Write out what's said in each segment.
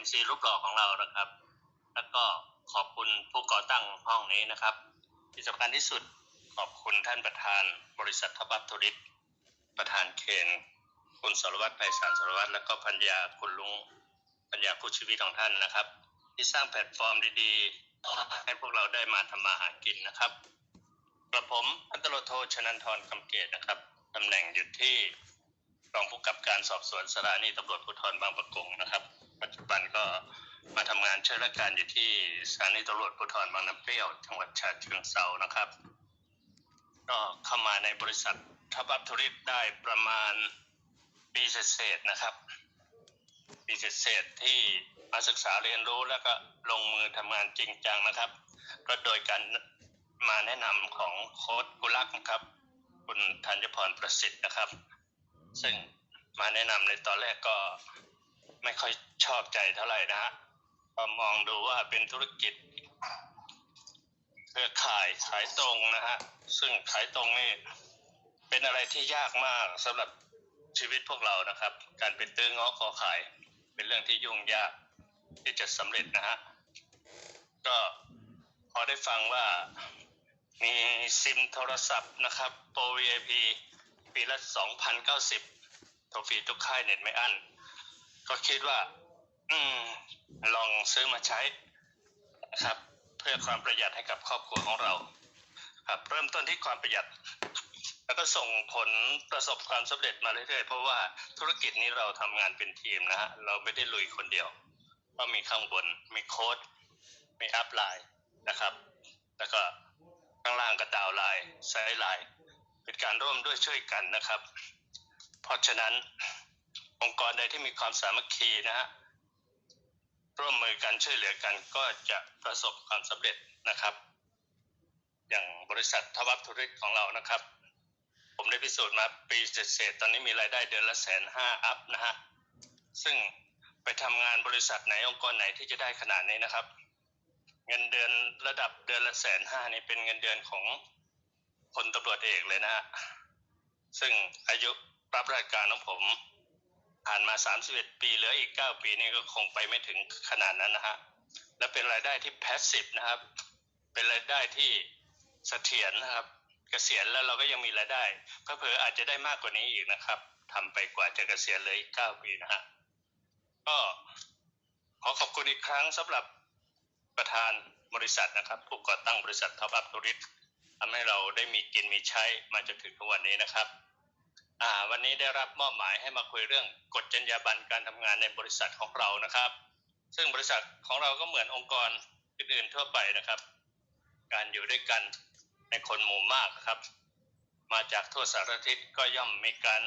MC รูปหล่อของเรานะครับ แล้วก็ขอบคุณผู้ก่อตั้งห้องนี้นะครับ ที่สำคัญที่สุดขอบคุณท่านประธานบริษัททบัตธุริตประธานเคนคุณสรวัตรไพศาลสรวัตรและก็พัญญาคุณลุงพัญญาผู้ชีวิตของท่านนะครับ ที่สร้างแพลตฟอร์มดีๆ ให้พวกเราได้มาทำมาหากินนะครับกระผมพันตรโทชนันทรคำเกตนะครับตำแหน่งอยู่ที่รองผู้กำกับการสอบสวนสถานีตำรวจภูธรบางประกงนะครับ ปัจจุบันก็มาทำงานช่วยราชการอยู่ที่สถานีตำรวจภูธรบางน้ำเปรี้ยวจังหวัดฉะเชิงเทรานะครับ ก็เข้ามาในบริษัททับัตธุริตได้ประมาณปีเศษๆนะครับปีเศษๆที่มาศึกษาเรียนรู้แล้วก็ลงมือทำงานจริงจังนะครับ ก็โดยการมาแนะนำของโค้ดกุลักษ์นะครับ คุณธัญพรประสิทธิ์นะครับ ซึ่งมาแนะนำในตอนแรกก็ ไม่ค่อยชอบใจเท่าไหร่นะฮะมองดูว่าเป็นธุรกิจเครือข่ายขายตรงนะฮะซึ่งขายตรงนี่เป็นอะไรที่ยากมากสำหรับชีวิตพวกเรานะครับ การเป็นตื้อง้อขอขาย เป็นเรื่องที่ยุ่งยากที่จะสำเร็จนะฮะก็พอได้ฟังว่ามีซิมโทรศัพท์นะครับโปร VIP ปีละ2,090โทรฟรีทุกค่ายเน็ตไม่อั้น ก็คิดว่า อืม ลองซื้อมาใช้นะครับ เพื่อความประหยัดให้กับครอบครัวของเรา ครับ เริ่มต้นที่ความประหยัด แล้วก็ส่งผลประสบความสำเร็จมาเรื่อยๆเพราะว่าธุรกิจนี้เราทำงานเป็นทีมนะฮะเราไม่ได้ลุยคนเดียวก็มีข้างบน มีโค้ดมีอัพไลน์นะครับ แล้วก็ข้างล่างก็ดาวไลน์ไซด์ไลน์เป็นการร่วมด้วยช่วยกันนะครับ เพราะฉะนั้น องค์กรใดที่มีความสามัคคีนะฮะร่วมมือกันช่วยเหลือกันก็จะประสบความสำเร็จนะครับ อย่างบริษัททวัตธุรกิจของเรานะครับ ผมได้พิสูจน์มาปีเศษตอนนี้มีรายได้เดือนละแสนห้าอัพนะฮะซึ่งไปทำงานบริษัทไหนองค์กรไหนที่จะได้ขนาดนี้นะครับ เงินเดือนระดับเดือนละแสนห้านี่เป็นเงินเดือนของพลตำรวจเอกเลยนะฮะซึ่งอายุรับราชการของผม ผ่านมา 31 ปีเหลืออีก 9 ปีนี่ก็คงไปไม่ถึงขนาดนั้นนะฮะ และเป็นรายได้ที่แพสซีฟนะครับ เป็นรายได้ที่เสถียรนะครับเกษียณแล้วเราก็ยังมีรายได้เพเผออาจจะได้มากกว่านี้อีกนะครับทำไปกว่าจะเกษียณเลยอีก 9 ปีนะฮะ ก็ขอขอบคุณอีกครั้งสำหรับประธานบริษัทนะครับผู้ก่อตั้งบริษัทท็อปอัพทูริสทำให้เราได้มีกินมีใช้มาจนถึงทุกวันนี้นะครับ วันนี้ได้รับมอบหมายให้มาคุยเรื่องกฎจรรยาบรรณการทำงานในบริษัทของเรานะครับ ซึ่งบริษัทของเราก็เหมือนองค์กรอื่นๆทั่วไปนะครับ การอยู่ด้วยกันในคนหมู่มากครับ มาจากทั่วสารทิศก็ย่อมมีการ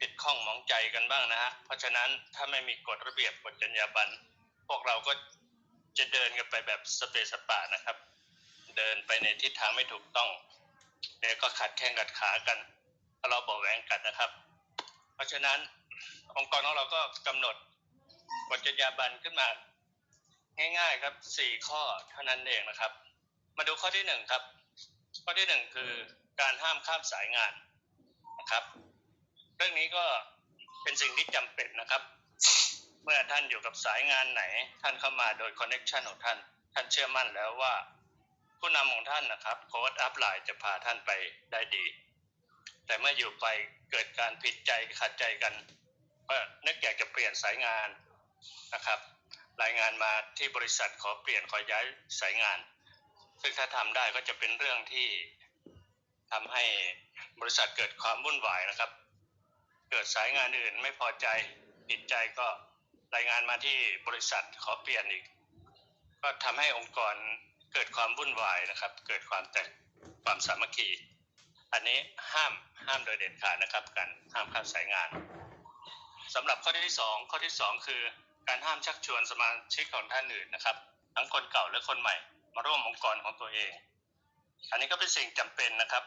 ติดข้องหมองใจกันบ้างนะฮะเพราะฉะนั้นถ้าไม่มีกฎระเบียบกฎจรรยาบรรณพวกเราก็จะเดินกันไปแบบสเปสปะนะครับ เดินไปในทิศทางไม่ถูกต้องเดี๋ยวก็ขัดแข้งขัดขากัน เลาเบาะแหวงกันนะครับ เพราะฉะนั้นองค์กรของเราก็กำหนดกฎจรรยาบรรณขึ้นมา ง่าย ๆครับสี่ข้อเท่านั้นเองนะครับ มาดูข้อที่หนึ่งครับ ข้อที่หนึ่งคือการห้ามข้ามสายงานนะครับ เรื่องนี้ก็เป็นสิ่งที่จำเป็นนะครับ เมื่อท่านอยู่กับสายงานไหน ท่านเข้ามาโดยคอนเน็ชันของท่าน ท่านเชื่อมั่นแล้วว่า ผู้นำของท่านนะครับโค้ดอัพไลน์จะพาท่านไปได้ดี แต่เมื่ออยู่ไปเกิดการผิดใจขัดใจกันก็นึกอยากจะเปลี่ยนสายงานนะครับ รายงานมาที่บริษัทขอเปลี่ยนขอย้ายสายงาน ซึ่งถ้าทำได้ก็จะเป็นเรื่องที่ทำให้บริษัทเกิดความวุ่นวายนะครับ เกิดสายงานอื่นไม่พอใจผิดใจก็รายงานมาที่บริษัทขอเปลี่ยนอีก ก็ทำให้องค์กรเกิดความวุ่นวายนะครับ เกิดความแตกความสามัคคี อันนี้ห้ามห้ามโดยเด็ดขาดนะครับ การห้ามข้ามสายงานสำหรับข้อที่สองข้อที่สองคือ การห้ามชักชวนสมาชิกของท่านอื่นนะครับ ทั้งคนเก่าและคนใหม่ มาร่วมองค์กรของตัวเอง อันนี้ก็เป็นสิ่งจำเป็นนะครับ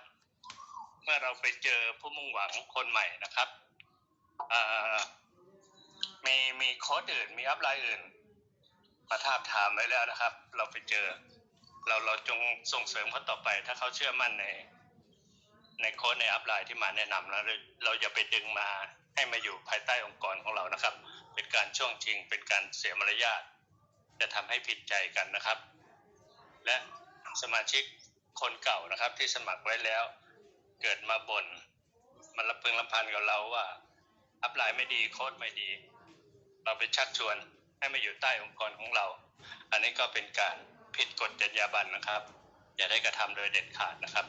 เมื่อเราไปเจอผู้มุ่งหวังคนใหม่นะครับมีมีโค้ดอื่นมีอัพไลน์อื่น มาทาบทามไว้แล้วนะครับ เราไปเจอ เราเราจงส่งเสริมเขาต่อไป ถ้าเขาเชื่อมั่นใน ในโค้ดในอัพไลน์ที่มาแนะนำแล้วเราเราอย่าไปดึงมาให้มาอยู่ภายใต้องค์กรของเรานะครับ เป็นการช่วงชิงเป็นการเสียมารยาทจะทำให้ผิดใจกันนะครับ และสมาชิกคนเก่านะครับ ที่สมัครไว้แล้ว เกิดมาบน่นมันระพึงลำพันกับเราว่า อัพไลน์ไม่ดีโค้ดไม่ดี เราไปชักชวนให้มาอยู่ใต้องค์กรของเรา อันนี้ก็เป็นการผิดกฎจรรยาบรรณนะครับ อย่าได้กระทำโดยเด็ดขาดนะครับ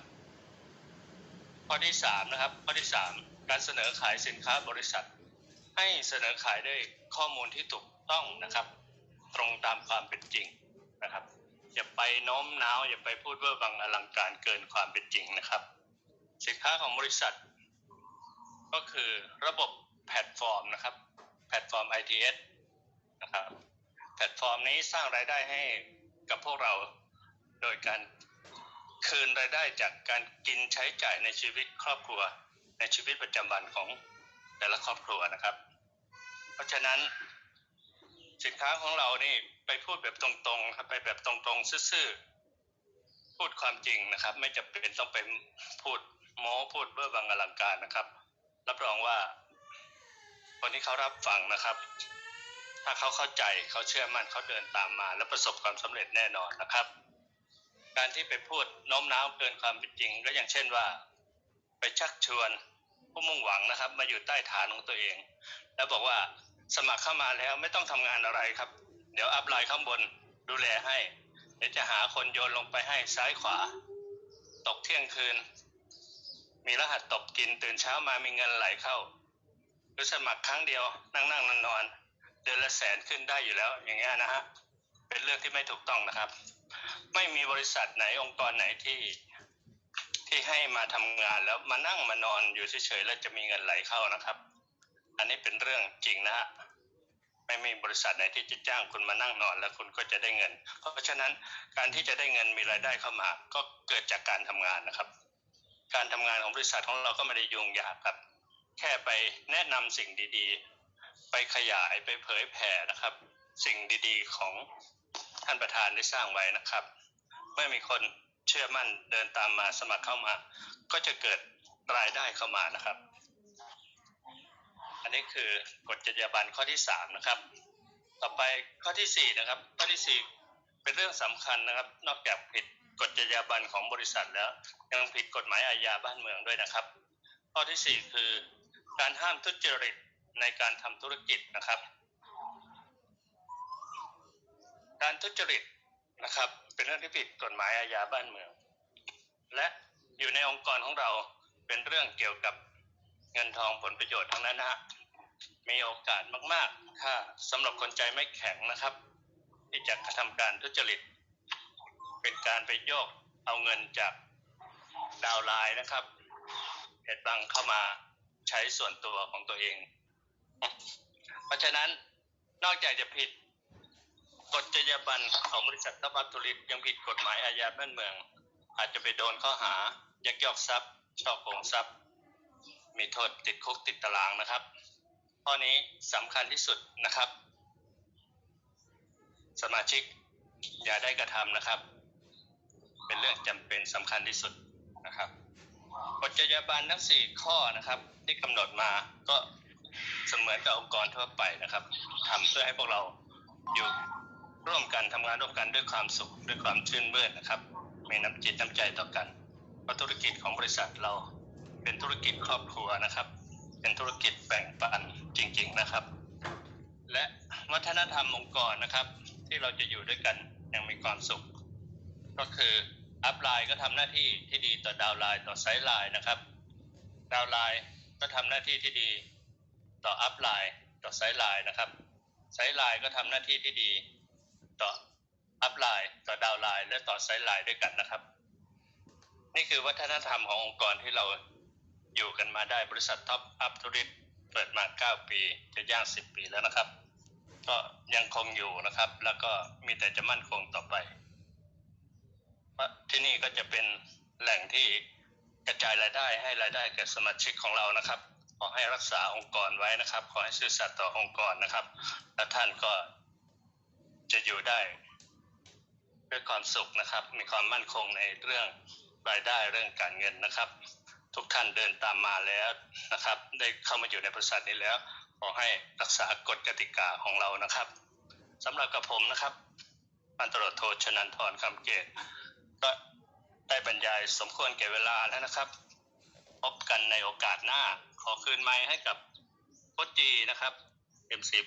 ข้อที่สามนะครับข้อที่สามการเสนอขายสินค้าบริษัท ให้เสนอขายด้วยข้อมูลที่ถูกต้องนะครับ ตรงตามความเป็นจริงนะครับอย่าไปโน้มน้าวอย่าไปพูดเว่อร์วังอลังการเกินความเป็นจริงนะครับ สินค้าของบริษัท ก็คือระบบแพลตฟอร์มนะครับแพลตฟอร์ม ITS นะครับแพลตฟอร์มนี้สร้างรายได้ให้กับพวกเราโดยการ คืนรายได้จากการกินใช้จ่ายในชีวิตครอบครัว ในชีวิตประจำวันของแต่ละครอบครัวนะครับ เพราะฉะนั้นสินค้าของเรานี่ไปพูดแบบตรงๆครับไปแบบตรงๆซื่อๆพูดความจริงนะครับ ไม่จำเป็นต้องไปพูดโม้พูดเบ้อบังอลังการนะครับ รับรองว่าคนที่เขารับฟังนะครับ ถ้าเขาเข้าใจเขาเชื่อมั่นเขาเดินตามมา และประสบความสำเร็จแน่นอนนะครับ การที่ไปพูดโน้มน้าวเกินความเป็นจริง ก็อย่างเช่นว่า ไปชักชวนผู้มุ่งหวังนะครับ มาอยู่ใต้ฐานของตัวเอง แล้วบอกว่าสมัครเข้ามาแล้วไม่ต้องทำงานอะไรครับ เดี๋ยวอัพไลน์ข้างบนดูแลให้ เดี๋ยวจะหาคนโยนลงไปให้ซ้ายขวา ตกเที่ยงคืน มีรหัสตบกินตื่นเช้ามามีเงินไหลเข้าหรือสมัครครั้งเดียวนั่งนั่งนอนนอนเดือนละแสนขึ้นได้อยู่แล้ว อย่างเงี้ยนะฮะเป็นเรื่องที่ไม่ถูกต้องนะครับไม่มีบริษัทไหนองค์กรไหนที่ที่ให้มาทำงานแล้วมานั่งมานอนอยู่เฉยๆแล้วจะมีเงินไหลเข้านะครับ อันนี้เป็นเรื่องจริงนะฮะไม่มีบริษัทไหนที่จะจ้างคุณมานั่งนอนแล้วคุณก็จะได้เงิน เพราะฉะนั้นการที่จะได้เงินมีรายได้เข้ามา ก็เกิดจากการทำงานนะครับ การทำงานของบริษัทของเราก็ไม่ได้ยุ่งยากครับ แค่ไปแนะนำสิ่งดีๆ ไปขยายไปเผยแผ่นะครับ สิ่งดีๆของ ท่านประธานได้สร้างไว้นะครับ เมื่อมีคนเชื่อมั่นเดินตามมาสมัครเข้ามา ก็จะเกิดรายได้เข้ามานะครับ อันนี้คือกฎจรรยาบรรณข้อที่สามนะครับ ต่อไปข้อที่สี่นะครับ ข้อที่สี่เป็นเรื่องสำคัญนะครับ นอกจากผิดกฎจรรยาบรรณของบริษัทแล้ว ยังผิดกฎหมายอาญาบ้านเมืองด้วยนะครับ ข้อที่สี่คือ การห้ามทุจริตในการทำธุรกิจนะครับ การทุจริตนะครับ เป็นเรื่องที่ผิดกฎหมายอาญาบ้านเมือง และอยู่ในองค์กรของเราเป็นเรื่องเกี่ยวกับเงินทองผลประโยชน์ทั้งนั้นนะฮะมีโอกาสมากๆถ้าสำหรับคนใจไม่แข็งนะครับ ที่จะกระทำการทุจริต เป็นการไปโยกเอาเงินจากดาวไลน์นะครับเพจบังเข้ามาใช้ส่วนตัวของตัวเอง เพราะฉะนั้นนอกจากจะผิด กฎจรรยาบรรณของบริษัททัพอัตุลิตยังผิดกฎหมายอาญาบ้านเมือง อาจจะไปโดนข้อหายักยอกทรัพย์ช่อโกงทรัพย์ มีโทษติดคุกติดตารางนะครับ ข้อนี้สำคัญที่สุดนะครับ สมาชิกอย่าได้กระทำนะครับ เป็นเรื่องจำเป็นสำคัญที่สุดนะครับกฎจรรยาบรรณทั้งสี่ข้อนะครับ ที่กำหนดมาก็เสมือนกับองค์กรทั่วไปนะครับทำเพื่อให้พวกเราอยู่ ร่วมกันทำงานร่วมกันด้วยความสุขด้วยความชื่นมื่นนะครับ มีน้ำจิตน้ำใจต่อกันเพราะธุรกิจของบริษัทเราเป็นธุรกิจครอบครัวนะครับ เป็นธุรกิจแบ่งปันจริง ๆนะครับ และวัฒนธรรมองค์กรนะครับ ที่เราจะอยู่ด้วยกันอย่างมีความสุข ก็คืออัพไลน์ก็ทำหน้าที่ที่ดีต่อดาวไลน์ต่อไซด์ไลน์นะครับ ดาวไลน์ก็ทำหน้าที่ที่ดีต่ออัพไลน์ต่อไซด์ไลน์นะครับไซด์ไลน์ก็ทำหน้าที่ที่ดีต่ออัพไลน์ต่อดาวไล น์และต่อไซด์ไลน์ด้วยกันนะครับ นี่คือวัฒนธรรมขององค์กรที่เราอยู่กันมาได้บริษัทท็อปอัพธุริตเปิดมา 9 ปีจะย่าง 10 ปีแล้วนะครับ ก็ยังคงอยู่นะครับ แล้วก็มีแต่จะมั่นคงต่อไปที่นี่ก็จะเป็นแหล่งที่กระจายรายได้ให้รายได้แก่สมาชิกของเรานะครับ ขอให้รักษาองค์กรไว้นะครับ ขอให้ซื่อสัตย์ต่อองค์กรนะครับ และท่านก็จะอยู่ได้ ด้วยความสุขนะครับ มีความมั่นคงในเรื่องรายได้เรื่องการเงินนะครับ ทุกท่านเดินตามมาแล้วนะครับ ได้เข้ามาอยู่ในบริษัทนี้แล้วขอให้รักษากฎกติกาของเรานะครับสำหรับกับผมนะครับพันตรวจโทชนันทรคำเกตก็ได้บรรยายสมควรแก่เวลาแล้วนะครับ พบกันในโอกาสหน้าขอคืนไม้ให้กับโคจีนะครับเอ็มซี